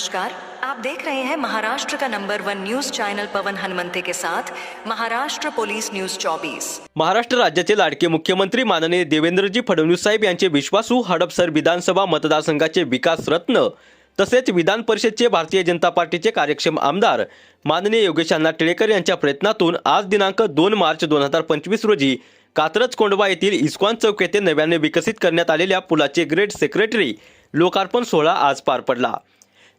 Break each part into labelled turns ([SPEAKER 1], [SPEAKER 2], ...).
[SPEAKER 1] नमस्कार। आप देख रहे हैं महाराष्ट्र का number one news channel Pawan Hanumante के साथ महाराष्ट्र पोलीस न्यूज 24
[SPEAKER 2] महाराष्ट्र राज्याचे लाडके मुख्यमंत्री माननीय देवेंद्रजी फडणवीस साहेब यांचे विश्वासू हडपसर विधानसभा मतदारसंघाचे विकास रत्न तसेच विधान परिषदचे भारतीय जनता पार्टीचे कार्यक्षम आमदार माननीय योगेश अण्णा टिळेकर यांच्या प्रयत्नातून आज दिनांक दोन मार्च दोन हजार पंचवीस रोजी कात्रज कोंडवा येथील इस्कॉन चौक येथे नव्याने विकसित करण्यात आलेल्या पुलाचे ग्रेड सेक्रेटरी लोकार्पण सोहळा आज पार पडला.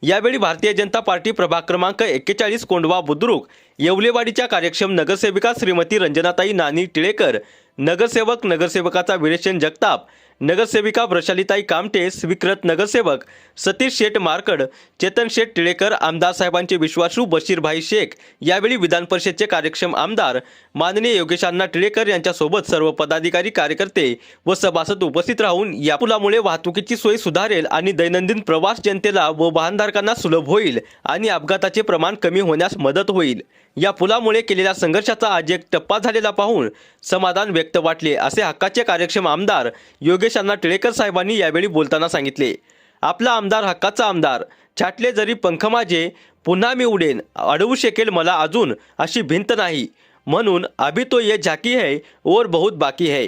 [SPEAKER 2] यावेळी भारतीय जनता पार्टी प्रभाग क्रमांक एक्केचाळीस कोंडवा बुद्रुक येवलेवाडीच्या कार्यक्षम नगरसेविका श्रीमती रंजनाताई नानी टिळेकर नगरसेवक नगरसेवकाचा विरेशन जगताप नगरसेविका वृषालीताई कामटे स्वीकृत नगरसेवक सतीश शेठ मारकड चेतन शेठ टिळेकर आमदार साहेबांचे विश्वासू बशीरभाई शेख यावेळी विधान परिषदचे कार्यक्षम आमदार माननीय योगेशांना टिळेकर यांच्यासोबत सर्व पदाधिकारी कार्यकर्ते व सभासद उपस्थित राहून या पुलामुळे वाहतुकीची सोय सुधारेल आणि दैनंदिन प्रवास जनतेला व वाहनधारकांना सुलभ होईल आणि अपघाताचे प्रमाण कमी होण्यास मदत होईल. या पुलामुळे केलेल्या संघर्षाचा आज एक टप्पा झालेला पाहून समाधान व्यक्त वाटले असे हक्काचे कार्यक्षम आमदार योगेश अण्णा टिळेकर साहेबांनी यावेळी बोलताना सांगितले. आपला आमदार हक्काचा आमदार छाटले जरी पंख माझे पुन्हा मी उडेन अडवू शकेल मला अजून अशी भिंत नाही. म्हणून अभी तो ये झाकी है और बहुत बाकी है.